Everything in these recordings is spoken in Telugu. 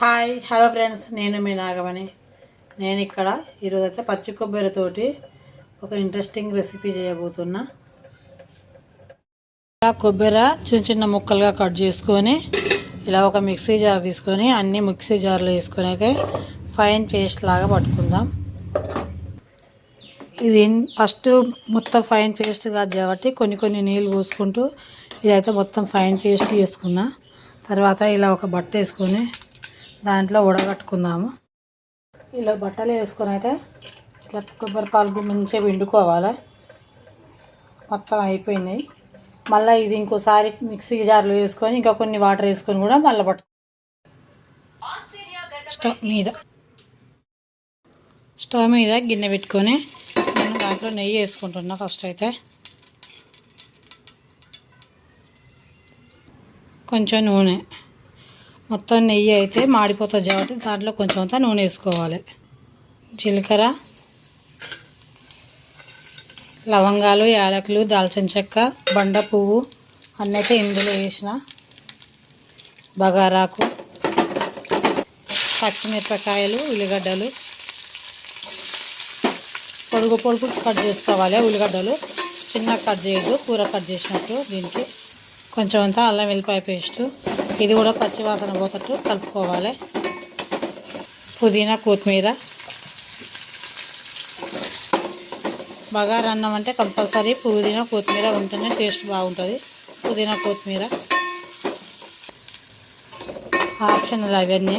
హాయ్ హలో ఫ్రెండ్స్ నేను మీ నాగమణి. నేను ఇక్కడ ఈరోజు అయితే పచ్చి కొబ్బరితోటి ఒక ఇంట్రెస్టింగ్ రెసిపీ చేయబోతున్నా. ఇలా కొబ్బరి చిన్న చిన్న ముక్కలుగా కట్ చేసుకొని ఇలా ఒక మిక్సీ జార్ తీసుకొని అన్ని మిక్సీ జార్లో వేసుకొని అయితే ఫైన్ పేస్ట్ లాగా పట్టుకుందాం. ఇది ఫస్ట్ మొత్తం ఫైన్ పేస్ట్ కాదు కాబట్టి కొన్ని కొన్ని నీళ్ళు పోసుకుంటూ ఇదైతే మొత్తం ఫైన్ పేస్ట్ చేసుకున్నా. తర్వాత ఇలా ఒక బట్ట వేసుకొని దాంట్లో ఉడగట్టుకుందాము ఇలా బట్టలు వేసుకొని అయితే ఇట్లా కొబ్బరి పాలు మంచిగా పిండుకోవాలి. మొత్తం అయిపోయినాయి మళ్ళీ ఇది ఇంకోసారి మిక్సీ జార్లో వేసుకొని ఇంకా కొన్ని వాటర్ వేసుకొని కూడా మళ్ళీ పట్టు స్టవ్ మీద స్టవ్ మీద గిన్నె పెట్టుకొని నేను దాంట్లో నెయ్యి వేసుకుంటున్నా ఫస్ట్ అయితే. కొంచెం నూనె. మొత్తం నెయ్యి అయితే మాడిపోతుంది కాబట్టి దాంట్లో కొంచెం అంతా నూనె వేసుకోవాలి. జీలకర్ర లవంగాలు యాలకులు దాల్చిన చెక్క బండ పువ్వు అన్నైతే ఇందులో వేసిన బగారాకు పచ్చిమిరపకాయలు ఉల్లిగడ్డలు. పొడుగు పొడుగు కట్ చేసుకోవాలి ఉల్లిగడ్డలు. చిన్న కట్ చేయదు కూర కట్ చేసినట్టు దీనికి. కొంచెం అంతా అల్లం వెల్లిపాయ పేస్టు. ఇది కూడా పచ్చివాసన పోతట్టు కలుపుకోవాలి. పుదీనా కొత్తిమీర. బగారా అన్నం అంటే కంపల్సరీ పుదీనా కొత్తిమీర ఉంటేనే టేస్ట్ బాగుంటుంది. పుదీనా కొత్తిమీర. ఆప్షనల్ అవన్నీ.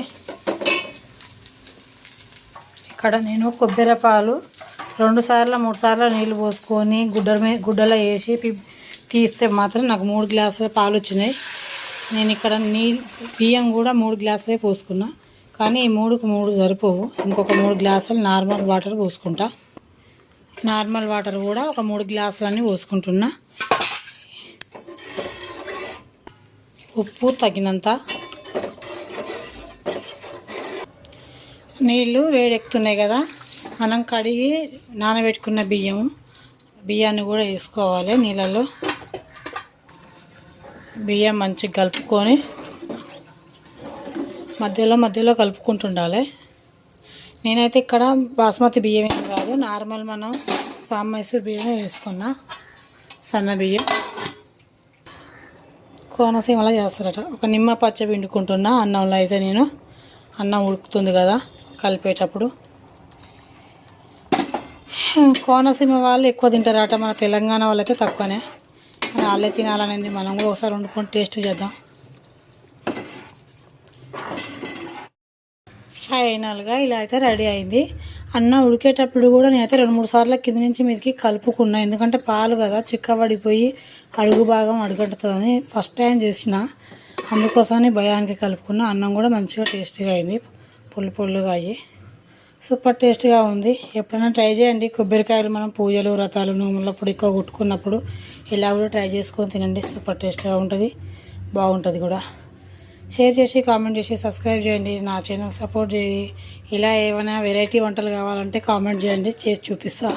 ఇక్కడ నేను కొబ్బరి పాలు రెండు సార్లు మూడు సార్లు నీళ్ళు పోసుకొని గుడ్డ మీద గుడ్డలో వేసి తీస్తే మాత్రం నాకు మూడు గ్లాసుల పాలు వచ్చినాయి. నేను ఇక్కడ నీ బియ్యం కూడా మూడు గ్లాసులే పోసుకున్నా. కానీ ఈ మూడుకు మూడు సరిపోవు. ఇంకొక మూడు గ్లాసులు నార్మల్ వాటర్ పోసుకుంటా. నార్మల్ వాటర్ కూడా ఒక మూడు గ్లాసులన్నీ పోసుకుంటున్నా. ఉప్పు తగినంత. నీళ్ళు వేడెక్కుతున్నాయి కదా. మనం కడిగి నానబెట్టుకున్న బియ్యం బియ్యాన్ని కూడా వేసుకోవాలి నీళ్ళలో. బియ్యం మంచిగా కలుపుకొని మధ్యలో మధ్యలో కలుపుకుంటుండాలి. నేనైతే ఇక్కడ బాస్మతి బియ్యం ఏం కాదు నార్మల్ మనం సామ్ మైసూర్ బియ్యమే వేసుకున్నా సన్న బియ్యం. కోనసీమలో చేస్తారట. ఒక నిమ్మ పచ్చ పిండుకుంటున్నా అన్నంలో అయితే నేను అన్నం ఉడుకుతుంది కదా కలిపేటప్పుడు. కోనసీమ వాళ్ళు ఎక్కువ తింటారట మన తెలంగాణ వాళ్ళైతే తక్కువనే. వాళ్ళే తినాలనేది మనం కూడా ఒకసారి వండుకొని టేస్ట్ చేద్దాం. ఫైనల్గా ఇలా అయితే రెడీ అయింది. అన్నం ఉడికేటప్పుడు కూడా నేనైతే రెండు మూడు సార్లు కింద నుంచి మీదకి కలుపుకున్నా. ఎందుకంటే పాలు కదా చిక్కబడిపోయి అడుగు భాగం అడుగంటుతుందని ఫస్ట్ టైం చేసిన. అందుకోసమని భయానికి కలుపుకున్నా. అన్నం కూడా మంచిగా టేస్టీగా అయింది. పుల్లు పుల్లుగా అయ్యి సూపర్ టేస్ట్గా ఉంది. ఎప్పుడైనా ట్రై చేయండి. కొబ్బరికాయలు మనం పూజలు వ్రతాలు నోములప్పుడు ఎక్కువ కొట్టుకున్నప్పుడు ఇలా కూడా ట్రై చేసుకొని తినండి. సూపర్ టేస్ట్గా ఉంటుంది. బాగుంటుంది కూడా. షేర్ చేసి కామెంట్ చేసి సబ్స్క్రైబ్ చేయండి. నా ఛానల్ సపోర్ట్ చేయండి ఇలా ఏమైనా వెరైటీ వంటలు కావాలంటే కామెంట్ చేయండి. చేసి చూపిస్తా.